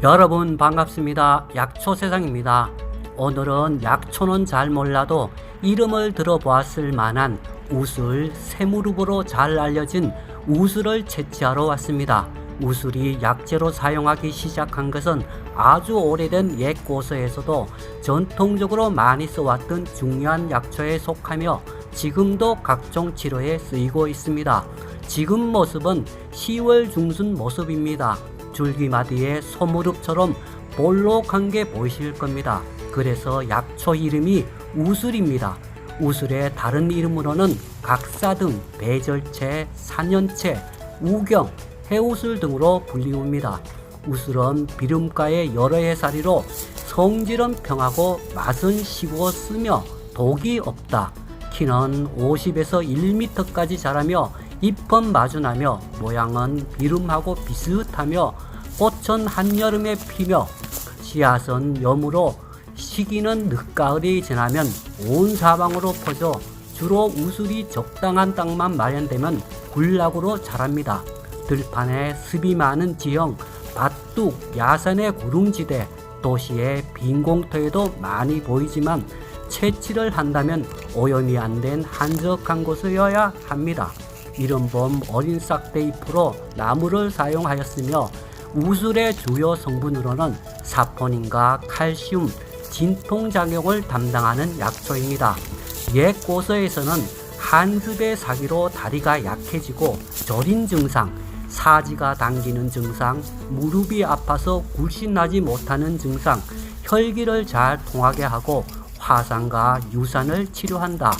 여러분 반갑습니다. 약초 세상입니다. 오늘은 약초는 잘 몰라도 이름을 들어보았을 만한 우술 세무룹으로 잘 알려진 우술을 채취하러 왔습니다. 우술이 약재로 사용하기 시작한 것은 아주 오래된 옛 고서에서도 전통적으로 많이 써왔던 중요한 약초에 속하며 지금도 각종 치료에 쓰이고 있습니다. 지금 모습은 10월 중순 모습입니다. 줄기마디에 소무릎처럼 볼록한 게 보이실 겁니다. 그래서 약초 이름이 우술입니다. 우술의 다른 이름으로는 각사등, 배절채, 산연채, 우경, 해우술 등으로 불리웁니다. 우술은 비름가의 여러 해살이로 성질은 평하고 맛은 시고 쓰며 독이 없다. 키는 50에서 1m까지 자라며 잎은 마주나며 모양은 비름하고 비슷하며 꽃은 한여름에 피며 씨앗은 여무로 시기는 늦가을이 지나면 온 사방으로 퍼져 주로 우술이 적당한 땅만 마련되면 군락으로 자랍니다. 들판에 습이 많은 지형, 밭둑, 야산의 구릉지대, 도시의 빈 공터에도 많이 보이지만 채취를 한다면 오염이 안 된 한적한 곳이어야 합니다. 이른봄 어린 싹대 잎으로 나무를 사용하였으며 우술의 주요 성분으로는 사포닌과 칼슘, 진통 작용을 담당하는 약초입니다. 옛 고서에서는 한습의 사기로 다리가 약해지고 저린 증상, 사지가 당기는 증상, 무릎이 아파서 굴신하지 못하는 증상, 혈기를 잘 통하게 하고 화상과 유산을 치료한다.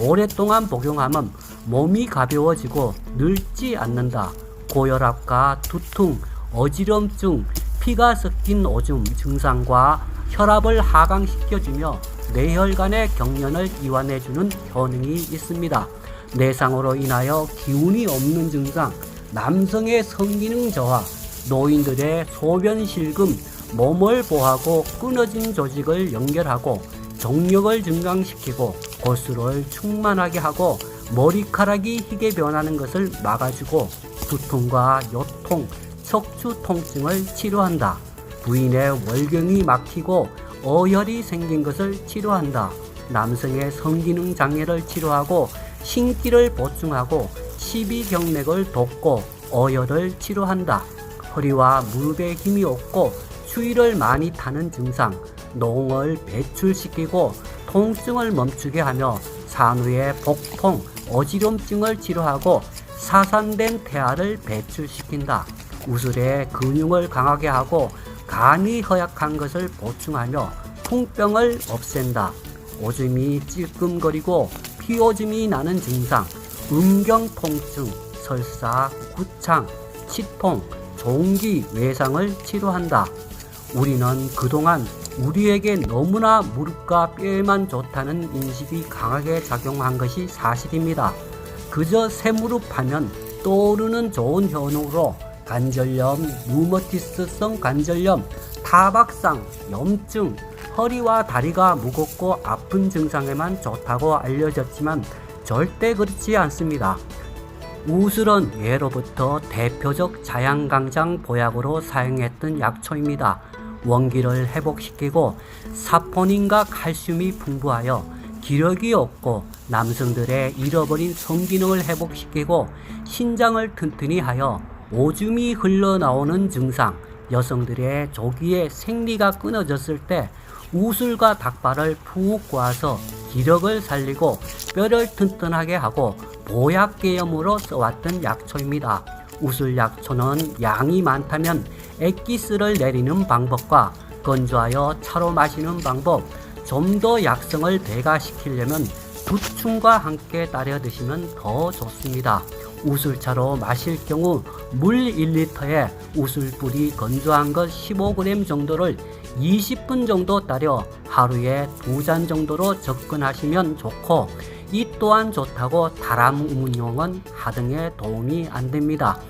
오랫동안 복용하면 몸이 가벼워지고 늙지 않는다. 고혈압과 두통, 어지럼증, 피가 섞인 오줌 증상과 혈압을 하강시켜주며 뇌혈관의 경련을 이완해주는 효능이 있습니다. 내상으로 인하여 기운이 없는 증상, 남성의 성기능 저하, 노인들의 소변 실금, 몸을 보하고 끊어진 조직을 연결하고 정력을 증강시키고 고수를 충만하게 하고 머리카락이 희게 변하는 것을 막아주고 두통과 요통, 척추 통증을 치료한다. 부인의 월경이 막히고 어혈이 생긴 것을 치료한다. 남성의 성기능 장애를 치료하고 신기를 보충하고 십이경맥을 돕고 어혈을 치료한다. 허리와 무릎에 힘이 없고 추위를 많이 타는 증상, 농을 배출시키고 통증을 멈추게 하며 산후의 복통, 어지럼증을 치료하고 사산된 태아를 배출시킨다. 우술의 근육을 강하게 하고 간이 허약한 것을 보충하며 통병을 없앤다. 오줌이 찔끔거리고 피오줌이 나는 증상, 음경 통증, 설사, 구창, 치통, 종기, 외상을 치료한다. 우리는 그동안 우리에게 너무나 무릎과 뼈에만 좋다는 인식이 강하게 작용한 것이 사실입니다. 그저 새무릎 하면 떠오르는 좋은 현우로 관절염, 루머티스성 관절염, 타박상, 염증, 허리와 다리가 무겁고 아픈 증상에만 좋다고 알려졌지만 절대 그렇지 않습니다. 우술은 예로부터 대표적 자양강장 보약으로 사용했던 약초입니다. 원기를 회복시키고 사포닌과 칼슘이 풍부하여 기력이 없고 남성들의 잃어버린 성기능을 회복시키고 신장을 튼튼히 하여 오줌이 흘러나오는 증상, 여성들의 조기에 생리가 끊어졌을 때 우술과 닭발을 푹 구워서 기력을 살리고 뼈를 튼튼하게 하고 보약계염으로 써왔던 약초입니다. 우술 약초는 양이 많다면 액기스를 내리는 방법과 건조하여 차로 마시는 방법, 좀 더 약성을 배가시키려면 두충과 함께 따려 드시면 더 좋습니다. 우술차로 마실 경우 물 1리터에 우술뿌리 건조한 것 15g 정도를 20분 정도 따려 하루에 두 잔 정도로 접근하시면 좋고 이 또한 좋다고 다람 운용은 하등에 도움이 안 됩니다.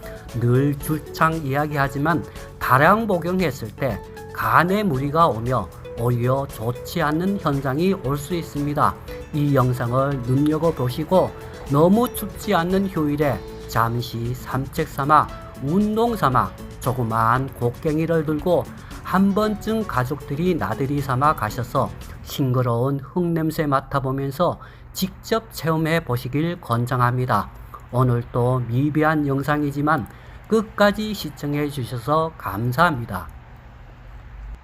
늘 줄창 이야기하지만 다량 복용했을 때 간에 무리가 오며 오히려 좋지 않는 현상이 올 수 있습니다. 이 영상을 눈여겨보시고 너무 춥지 않는 휴일에 잠시 산책 삼아 운동 삼아 조그만 곡괭이를 들고 한 번쯤 가족들이 나들이 삼아 가셔서 싱그러운 흙냄새 맡아보면서 직접 체험해 보시길 권장합니다. 오늘도 미비한 영상이지만 끝까지 시청해 주셔서 감사합니다.